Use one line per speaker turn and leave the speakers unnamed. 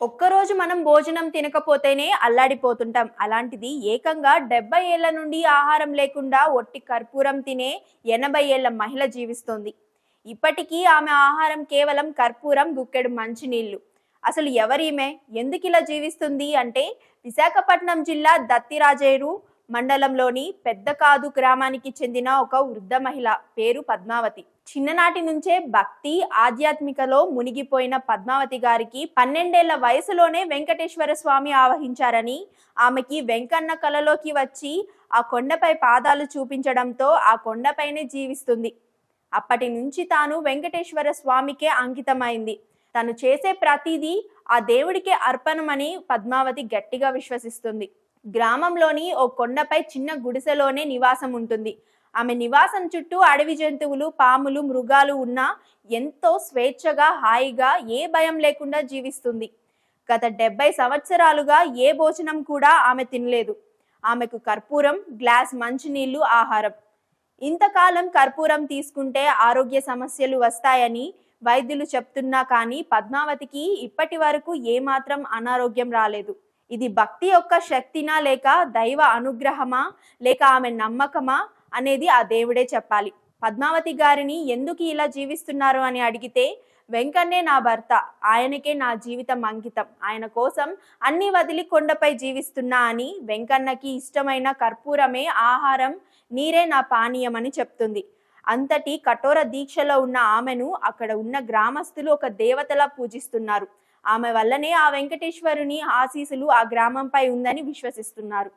ఒక్కరోజు మనం భోజనం తినకపోతేనే అల్లాడిపోతుంటాం. అలాంటిది ఏకంగా డెబ్బై ఏళ్ళ నుండి ఆహారం లేకుండా ఒట్టి కర్పూరం తినే ఎనభై ఏళ్ళ మహిళ జీవిస్తోంది. ఇప్పటికీ ఆమె ఆహారం కేవలం కర్పూరం గుక్కెడు మంచినీళ్ళు అసలు ఎవరిమే? ఎందుకు ఇలా జీవిస్తుంది అంటే విశాఖపట్నం జిల్లా దత్తిరాజేరు మండలంలోని పెద్దకాదు గ్రామానికి చెందిన ఒక వృద్ధ మహిళ పేరు పద్మావతి. చిన్ననాటి నుంచే భక్తి ఆధ్యాత్మికలో మునిగిపోయిన పద్మావతి గారికి పన్నెండేళ్ళ వయసులోనే వెంకటేశ్వర స్వామి ఆవహించారని ఆమెకి వెంకన్న కలలోకి వచ్చి ఆ కొండపై పాదాలు చూపించడంతో ఆ కొండపైనే జీవిస్తుంది. అప్పటి నుంచి తాను వెంకటేశ్వర స్వామికే అంకితమైంది. తను చేసే ప్రతిదీ ఆ దేవుడికే అర్పణమని పద్మావతి గట్టిగా విశ్వసిస్తుంది. గ్రామంలోని ఓ కొండపై చిన్న గుడిసెలోనే నివాసం ఉంటుంది. ఆమె నివాసం చుట్టూ అడవి జంతువులు పాములు మృగాలు ఉన్నా ఎంతో స్వేచ్ఛగా హాయిగా ఏ భయం లేకుండా జీవిస్తుంది. గత డెబ్బై సంవత్సరాలుగా ఏ భోజనం కూడా ఆమె తినలేదు. ఆమెకు కర్పూరం గ్లాస్ మంచినీళ్ళు ఆహారం. ఇంతకాలం కర్పూరం తీసుకుంటే ఆరోగ్య సమస్యలు వస్తాయని వైద్యులు చెప్తున్నా కానీ పద్మావతికి ఇప్పటి వరకు ఏమాత్రం అనారోగ్యం రాలేదు. ఇది భక్తి యొక్క శక్తినా లేక దైవ అనుగ్రహమా లేక ఆమె నమ్మకమా అనేది ఆ దేవుడే చెప్పాలి. పద్మావతి గారిని ఎందుకు ఇలా జీవిస్తున్నారు అని అడిగితే వెంకన్నే నా భర్త ఆయనకే నా జీవితం అంకితం. ఆయన కోసం అన్ని వదిలి కొండపై జీవిస్తున్నా అని వెంకన్నకి ఇష్టమైన కర్పూరమే ఆహారం నీరే నా పానీయం అని చెప్తుంది. అంతటి కఠోర దీక్షలో ఉన్న ఆమెను అక్కడ ఉన్న గ్రామస్తులు ఒక దేవతలా పూజిస్తున్నారు. ఆమె వల్లనే ఆ వెంకటేశ్వరుని ఆశీసులు ఆ గ్రామంపై ఉందని విశ్వసిస్తున్నారు.